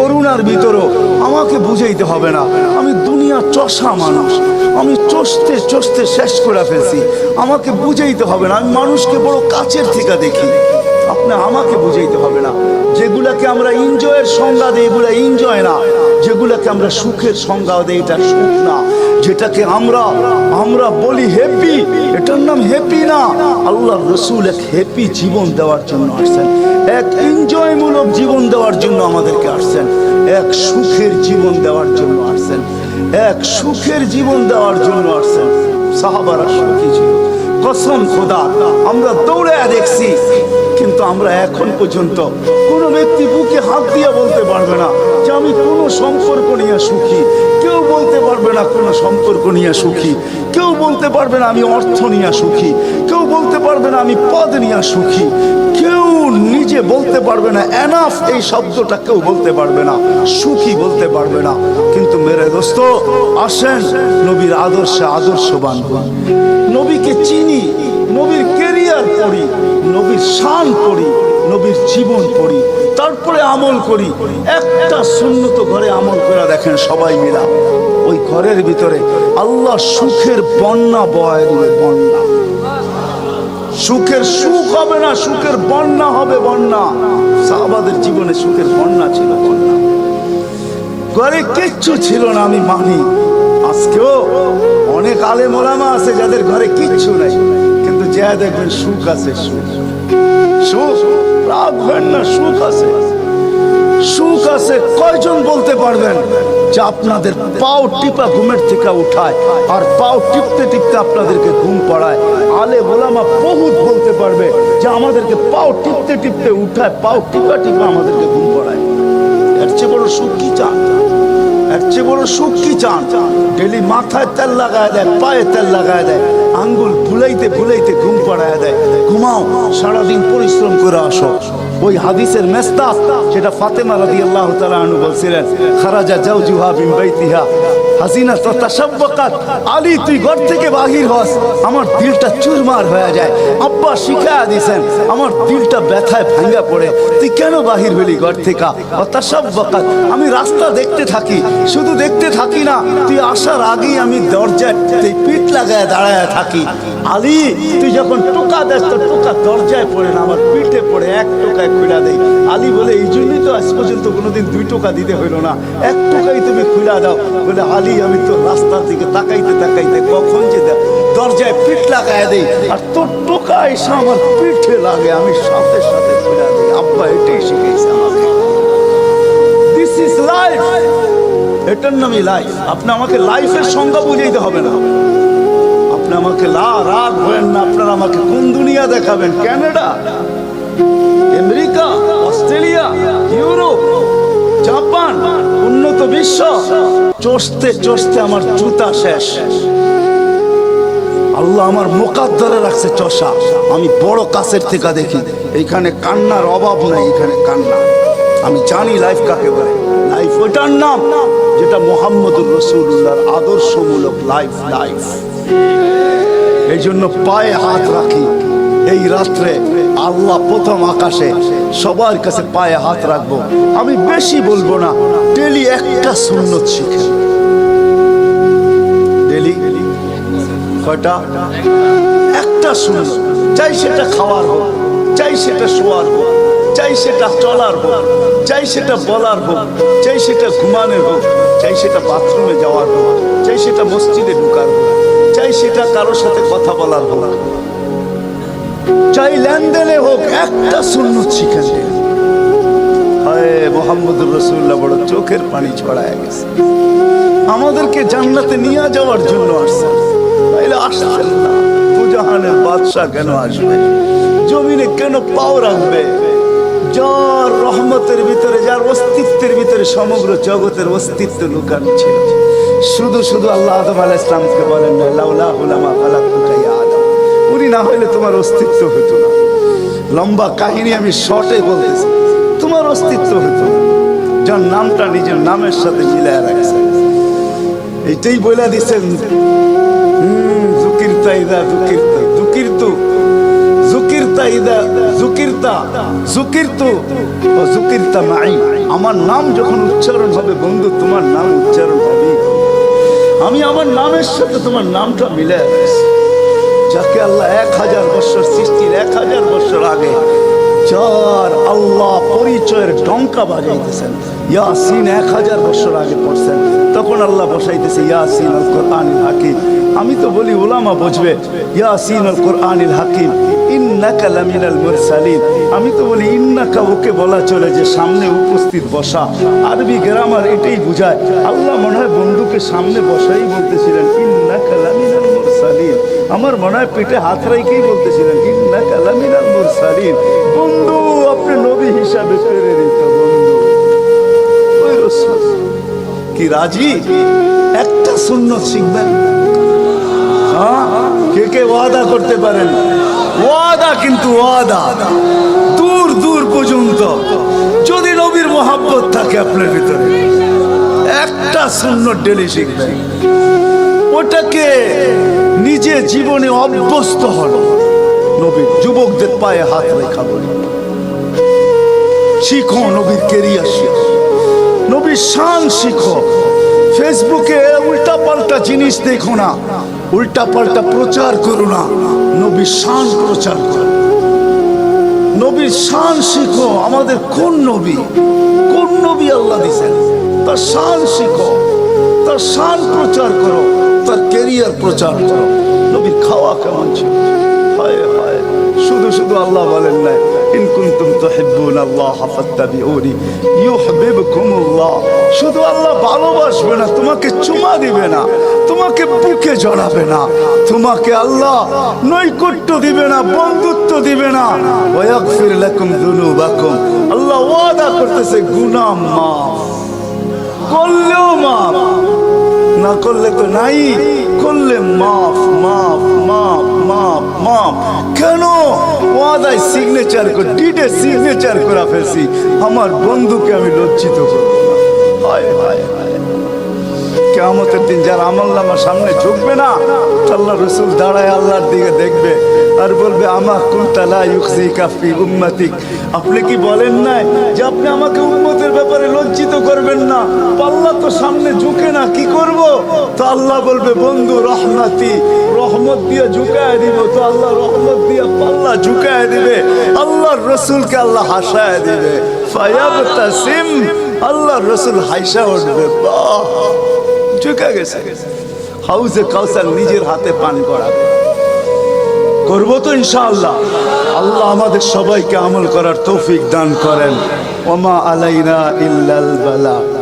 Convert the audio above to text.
করুণার ভিতরও আমাকে বুঝাইতে হবে না। আমি দুনিয়া চষা মানুষ। আমি চষতে চষতে শেষ করে ফেলছি। আমাকে বুঝাইতে হবে না। আমি মানুষকে বড় কাছের থেকে দেখি। আপনি আমাকে বুঝাইতে হবে না। যেগুলাকে আমরা এনজয়ের সংজ্ঞা দিই, এগুলা এনজয় না। যেগুলাকে আমরা সুখের সংজ্ঞা দিই এটা সুখ না। যেটাকে আমরা আমরা বলি হ্যাপি এটার নাম হ্যাপি না। আল্লাহ রসুল এক হ্যাপি জীবন দেওয়ার জন্য আসছেন। এক এনজয়মূলক জীবন দেওয়ার জন্য আমাদেরকে আসছেন। এক সুখের জীবন দেওয়ার জন্য আসছেন। এক সুখের জীবন দেওয়ার জন্য আসছেন। সাহাবারা সুখী ছিল? কসম খোদা, আমরা দৌড়ে দেখছি, কিন্তু আমরা এখন পর্যন্ত কোনো ব্যক্তি বুকে হাত দিয়ে বলতে পারবে না। সম্পর্ক নিয়ে সুখী। কেউ বলতে পারবে না কোনো সম্পর্ক নিয়ে সুখী। কেউ বলতে পারবে না আমি অর্থ নিয়ে সুখী। কেউ বলতে পারবে না আমি পদ নিয়ে সুখী। কেউ নিজে বলতে পারবে না এনাফ এই শব্দটা কেউ বলতে পারবে না। সুখী বলতে পারবে না। কিন্তু মেরে দোস্ত, আসেন নবীর আদর্শে আদর্শবান হন। নবীকে চিনি, নবীর কেরিয়ার পড়ি, নবীর শান পড়ি, নবীর জীবন পড়ি। তারপরে আমল করি। একটা শূন্যত ঘরে আমল করে দেখেন সবাই মিলা, ওই ঘরের ভিতরে আল্লাহ সুখের বন্যা বয় বন্যা। সুখের সুখ হবে না, সুখের বন্যা হবে বন্যা। সাহাবাদের জীবনে সুখের বন্যা ছিল বন্যা। ঘরে কিচ্ছু ছিল না, আমি মানি। আজকেও অনেক আলে মোলামা আছে যাদের ঘরে কিচ্ছু নাই, কিন্তু যা দেখবেন সুখ আছে, সুখ। সুখ? রাখবেন না, সুখ আছে। সুখ আছে, কয়জন বলতে পারবেন যে আপনাদের পাও টিপা ঘুমের থেকে উঠায়, আর পাও টিপতে টিপতে আপনাদেরকে ঘুম পড়ায়। আলে বোলামা বহুত বলতে পারবে যে আমাদেরকে পাও টিপতে টিপতে উঠায়, পাও টিপা টিপা আমাদেরকে ঘুম পড়ায়। এর চেয়ে বড় সুখ কি চান? এর চেয়ে বড় সুখ কি চান। ডেলি মাথায় তেল লাগায় দেয়, পায়ে তেল লাগায় দেয়, আঙ্গুল ভুলাইতে ভুলাইতে ঘুম পাড়ায় দেয়। ঘুমাও, সারাদিন পরিশ্রম করে আসো। ওই হাদিসের মেস্তা যেটা ফাতেমা রাদি আল্লাহ তালা বলছিলেন, খারাজা যাও জুহা বিন বাইতিহা, হাসিনা তো তাসাব্বাকাত আলী তুই ঘর থেকে বাহির হস, আমার দিলটা চুরমার হয়ে যায়। আব্বা শিখায়া দিছেন, আমার দিলটা ব্যথায় ভাঙ্গা পড়ে, তুই কেন বাহির হলি ঘর থেকে? ও তাসাব্বাকাত আমি রাস্তা দেখতে থাকি, শুধু দেখতে থাকি না, তুই আসার আগেই আমি দরজায় পিঠ লাগায় দাঁড়ায় থাকি। আলী, তুই যখন টোকা দেস তো টোকা দরজায় পড়ে না, আমার পিঠে পড়ে, এক টোকায় খুলা দেই আলী বলে, এই জন্যই তো আজ পর্যন্ত কোনোদিন দুই টোকা দিতে হইল না। এক টোকাই তুমি খুলা দাও। বলে, আলী, আমি তো রাস্তার দিকে তাকাইতে তাকাইতে কখন যে দরজায় পিঠ লাগায় দেই। আর তোর টোকা এসে আমার পিঠে লাগে। আমি সাথে সাথে খুলা দিই আব্বা এটাই শিখেছে আমাকে। দিস ইজ লাইফ এটার নামই লাইফ আপনি আমাকে লাইফের সংজ্ঞা বুঝাইতে হবে না। আপনি আমাকে লা রাগ না। আপনারা আমাকে কোন দুনিয়া দেখাবেন? Canada America, Australia, Europe, Japan, উন্নত বিশ্ব। চষতে চষতে আমার জুতা শেষ। আল্লাহ আমার মোকাদ্দরে রাখছে চষা। আমি বড় কাছের থেকে দেখি এইখানে কান্নার অভাব নাই, এখানে কান্না। আমি জানি লাইফ কাকে বলে। লাইফ ওইটার নাম, যেটা মোহাম্মদুর রসুল্লাহর আদর্শমূলক লাইফ লাইফ এই জন্য পায়ে হাত রাখি। এই রাত্রে আল্লাহ প্রথম আকাশে সবার কাছে পায়ে হাত রাখব। আমি বেশি বলব না ডেলি একটা সুন্নত শিখে। ডেলি কয়টা? একটা সুন্নত। চাই সেটা খাওয়ার হোক চাই সেটা শোয়ার হোক চাই সেটা চলার হোক চাই সেটা বলার হোক চাই সেটা ঘুমানোর হোক চাই সেটা বাথরুমে যাওয়ার হোক চাই সেটা মসজিদে ঢুকার হোক চাই সেটা কারোর সাথে কথা বলার হোক চাই লেনদেনে হোক, একটা সুন্নত দিন হায় মোহাম্মদুর রসুল্লাহ বড় চোখের পানি ছড়ায় গেছে। আমাদেরকে জান্নাতে নিয়ে যাওয়ার জন্য তাইলে আসছেন না। বাদশাহ কেন আসবে? জমিনে কেন পাও রাখবে? যার রহমতের ভিতরে, যার অস্তিত্বের ভিতরে সমগ্র জগতের অস্তিত্ব লুকানো ছিল। শুধু শুধু আল্লাহ আদম আলাহ ইসলামকে বলেন না, লাউলা হুলামা ফালাকুকা উনি না হইলে তোমার অস্তিত্ব হতো না। লম্বা কাহিনী আমি শর্টে বলতেছি। তোমার অস্তিত্ব হতো না। যার নামটা নিজের নামের সাথে মিলায় রাখছে। এইটাই বলে দিচ্ছেন জুকির তাইদা জুকির জুকির তু জুকির আন্তা ইদা জুকিরতা, জুকিরতু, ও জুকিরতা মাই। আমার নাম যখন উচ্চারণ হবে, বন্ধু, তোমার নাম উচ্চারণ হবে। আমি আমার নামের সাথে তোমার নামটা মিলে রাখছি। যাকে আল্লাহ এক হাজার বছর সৃষ্টির এক হাজার বছর আগে যার আল্লাহ পরিচয়ের ডঙ্কা বাজাইতেছেন। ইয়াসিন এক হাজার বছর আগে পড়ছেন। তখন আল্লাহ বসাইতেছে ইয়াসিন আল কোরআনিল হাকিম। আমি তো বলি ওলামা বুঝবে। ইয়াসিন আল কোরআনিল হাকিম। আমি তো বলি, ইন্নাকা ওকে বলা চলে যে সামনে উপস্থিত বসা। আরবি গ্রামার এটাই বুঝায়। আল্লাহ মনে হয় বন্ধুকে সামনে বসাই বলতেছিলেন আমার মনে হয় পেটে হাত রাইকেই বলতেছিলেন, ইন্নাকা লামিনাল মুরসালিন। বন্ধু, আপনি নবী হিসাবে প্রেরিত বন্ধু। কি রাজি? একটা সুন্নত শিখবেন। হ্যাঁ কে কে ওয়াদা করতে পারেন? ওয়াদা কিন্তু ওয়াদা। দূর দূর পর্যন্ত। যদি নবীর মোহাব্বত থাকে আপনার ভিতরে, একটা শূন্য ডেলি শিখবেন। ওটাকে নিজে জীবনে অভ্যস্ত হল নবীর যুবকদের পায়ে হাত রেখা বলি শিখো নবীর কেরিয়ার শিখো নবীর শান শিখো। ফেসবুকে উল্টা পাল্টা জিনিস দেখো না। উল্টা পাল্টা প্রচার করো না। নবীর শান প্রচার করো। নবীর শান শিখো, আমাদের কোন নবী? কোন নবী আল্লাহ দিছেন? তার শান শিখো, তার শান প্রচার করো, তার কেরিয়ার প্রচার করো। নবীর খাওয়া কেমন ছিল? হায় হায়, শুধু শুধু আল্লাহ বলেন নাই। ইন কুনতুম তুহিব্বুন আল্লাহ ফাত্তাবিউনি ইউহিব্বুকুম আল্লাহ শুধু আল্লাহ ভালোবাসবে না, তোমাকে চুমা দিবে না, তোমাকে বুকে জড়াবে না, তোমাকে আল্লাহ নৈকট্য দিবে না, বন্ধুত্ব দিবে না। ওয়াগফির লাকুম যুনুবাকুম আল্লাহ ওয়াদা করতেছে গুনাহ মাফ। করলেও মাফ, না করলে তো নাই। করলে মাফ মাফ মাফ। মাফ মাপ। কেন? ওয়াদায় সিগনেচার করে ডিটে সিগনেচার করা ফেলছি। আমার বন্ধুকে আমি লজ্জিত করব হায় হায় হায়। কেমতের দিন যার আমল নামার সামনে ঝুঁকবে না, আল্লাহ রসুল দাঁড়ায় আল্লাহর দিকে দেখবে আর বলবে, আমা কুন্তালা ইউকসি কাফি উম্মাতিক। আপনি কি বলেন নাই যে আপনি আমাকে উম্মতের ব্যাপারে লজ্জিত করবেন না? পাল্লা তো সামনে ঝুঁকে না, কি করব? তো আল্লাহ বলবে, বন্ধু, রহমাতি, রহমত দিয়ে ঝুঁকায় দিব। তো আল্লাহ রহমত দিয়ে পাল্লা ঝুঁকায় দিবে। আল্লাহর রসুলকে আল্লাহ হাসায় দিবে। ফায়াব তাসিম আল্লাহর রসুল হাইসা উঠবে। বাহ! ঝুঁকে গেছে। হাউসে কাউসার নিজের হাতে পান করা। করব তো ইনশাআল্লাহ। আল্লাহ আমাদের সবাইকে আমল করার তৌফিক দান করেন। ওমা আলাইনা ইল্লাল বালা।